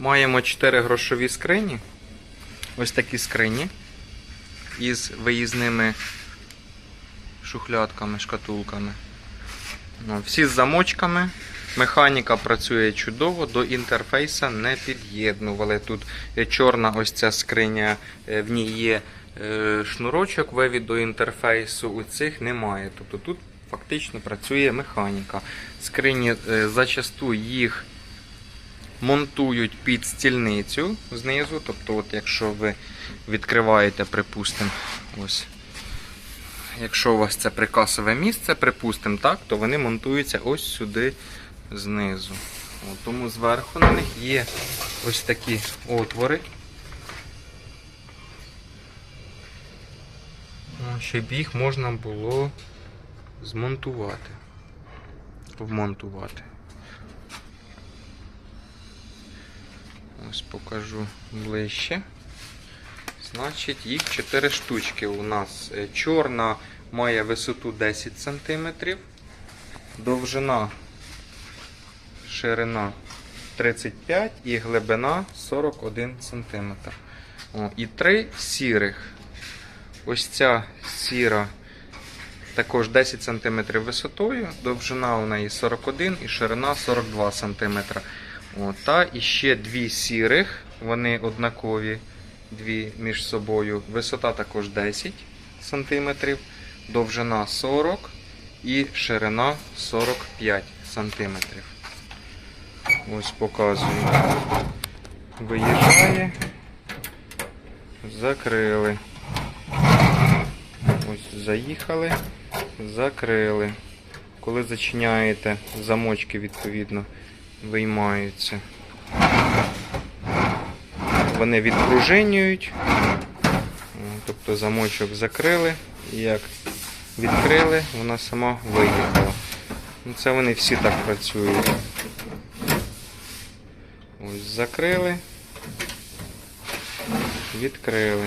Маємо 4 грошові скрині. Ось такі скрині із виїзними шухлядками, шкатулками. Ну, Всі з замочками. Механіка працює чудово, до інтерфейса не під'єднували. Тут чорна ось ця скриня, е, в ній є е, шнурочок вивід до інтерфейсу, у цих немає. Тобто тут фактично працює механіка. Скрині е, зачасту їх монтують під стільницю знизу. Тобто, от якщо ви відкриваєте, припустимо, ось. Якщо у вас це прикасове місце, припустимо, так, то вони монтуються ось сюди знизу. От, тому зверху на них є ось такі отвори. Щоб їх можна було змонтувати. Вмонтувати. Ось покажу ближче. Значить, їх 4 штучки у нас. Е, Чорна має висоту 10 см, довжина, ширина 35 і глибина 41 см. О, і три сірих. Ось ця сіра також 10 см висотою, довжина у неї 41 і ширина 42 см. О, та і ще дві сірих, вони однакові дві між собою. Висота також 10 см, довжина 40 і ширина 45 см. Ось показую. Виїжджає. Закрили. Ось заїхали, закрили. Коли зачиняєте, замочки відповідно виймаються. Вони відпружинюють. Тобто замочок закрили, і як відкрили, вона сама виїхала. Ну, Це вони всі так працюють. Ось закрили, відкрили.